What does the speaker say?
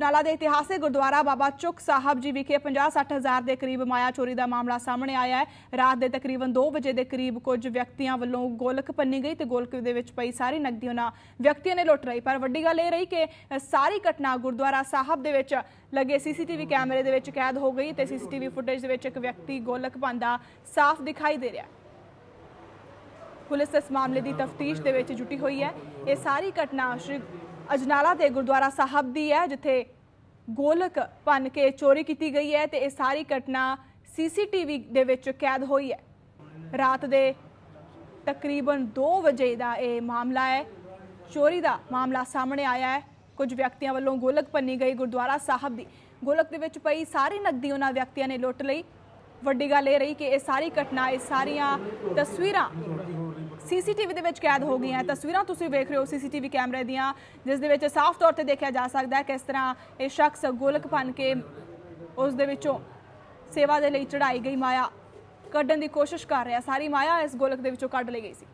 ਅਜਨਾਲਾ ਦੇ ਇਤਿਹਾਸਿਕ ਗੁਰਦੁਆਰਾ ਬਾਬਾ ਚੁੱਕ ਸਾਹਿਬ ਜੀ ਵਿਖੇ 50-60 ਹਜ਼ਾਰ ਦੇ ਕਰੀਬ ਮਾਇਆ ਚੋਰੀ ਦਾ ਮਾਮਲਾ ਸਾਹਮਣੇ ਆਇਆ ਹੈ। ਰਾਤ ਦੇ ਤਕਰੀਬਨ 2 ਵਜੇ ਦੇ ਕਰੀਬ ਕੁਝ ਵਿਅਕਤੀਆਂ ਵੱਲੋਂ ਗੋਲਕ ਪੰਨੀ ਗਈ ਤੇ ਗੋਲਕ ਦੇ ਵਿੱਚ ਪਈ ਸਾਰੀ ਨਕਦੀ ਉਹਨਾਂ ਵਿਅਕਤੀਆਂ ਨੇ ਲੁੱਟ ਲਈ। ਪਰ ਵੱਡੀ ਗੱਲ ਇਹ ਰਹੀ ਕਿ ਸਾਰੀ ਘਟਨਾ ਗੁਰਦੁਆਰਾ ਸਾਹਿਬ ਦੇ ਵਿੱਚ ਲੱਗੇ ਸੀਸੀਟੀਵੀ ਕੈਮਰੇ ਦੇ ਵਿੱਚ ਕੈਦ ਹੋ ਗਈ ਤੇ ਸੀਸੀਟੀਵੀ ਫੁਟੇਜ ਦੇ ਵਿੱਚ ਇੱਕ ਵਿਅਕਤੀ ਗੋਲਕ ਪਾਉਂਦਾ ਸਾਫ਼ ਦਿਖਾਈ ਦੇ ਰਿਹਾ ਪੁਲਿਸ ਇਸ ਮਾਮਲੇ ਦੀ ਤਫਤੀਸ਼ ਦੇ ਵਿੱਚ ਜੁਟੀ ਹੋਈ ਹੈ। ਇਹ ਸਾਰੀ ਘਟਨਾ ਸ਼੍ਰੀ ਅਜਨਾਲਾ ਦੇ ਗੁਰਦੁਆਰਾ ਸਾਹਿਬ ਦੀ ਹੈ, ਜਿੱਥੇ ਗੋਲਕ ਭੰਨ ਕੇ ਚੋਰੀ ਕੀਤੀ ਗਈ ਹੈ ਤੇ ਇਹ ਸਾਰੀ ਘਟਨਾ ਸੀਸੀਟੀਵੀ ਦੇ ਵਿੱਚ ਕੈਦ ਹੋਈ ਹੈ। ਰਾਤ ਦੇ ਤਕਰੀਬਨ 2 ਵਜੇ ਦਾ ਇਹ ਮਾਮਲਾ ਹੈ। ਚੋਰੀ ਦਾ ਮਾਮਲਾ ਸਾਹਮਣੇ ਆਇਆ ਹੈ। ਕੁਝ ਵਿਅਕਤੀਆਂ ਵੱਲੋਂ ਗੋਲਕ ਭੰਨੀ ਗਈ ਗੁਰਦੁਆਰਾ ਸਾਹਿਬ ਦੀ। ਗੋਲਕ ਦੇ ਵਿੱਚ ਪਈ ਸਾਰੀ ਨਕਦੀ ਉਹਨਾਂ ਵਿਅਕਤੀਆਂ ਨੇ ਲੁੱਟ ਲਈ। ਵੱਡੀ ਗੱਲ ਇਹ ਰਹੀ ਕਿ ਇਹ ਸਾਰੀ ਘਟਨਾ, ਇਹ ਸਾਰੀਆਂ ਤਸਵੀਰਾਂ ਸੀਸੀਟੀਵੀ ਦੇ ਵਿੱਚ ਕੈਦ ਹੋ ਗਈਆਂ। ਤਸਵੀਰਾਂ ਤੁਸੀਂ ਵੇਖ ਰਹੇ ਹੋ ਸੀਸੀਟੀਵੀ ਕੈਮਰੇ ਦੀਆਂ, ਜਿਸ ਦੇ ਵਿੱਚ ਸਾਫ਼ ਤੌਰ ਤੇ ਦੇਖਿਆ ਜਾ ਸਕਦਾ ਹੈ ਕਿਸ ਤਰ੍ਹਾਂ ਇਹ ਸ਼ਖਸ ਗੋਲਕ ਭੰਨ ਕੇ ਉਸ ਦੇ ਵਿੱਚੋਂ ਸੇਵਾ ਦੇ ਲਈ ਚੜਾਈ ਗਈ, ਮਾਇਆ ਕੱਢਣ ਦੀ ਕੋਸ਼ਿਸ਼ ਕਰ ਰਿਹਾ। ਸਾਰੀ ਮਾਇਆ ਇਸ ਗੋਲਕ ਦੇ ਵਿੱਚੋਂ ਕੱਢ ਲਈ ਗਈ ਸੀ।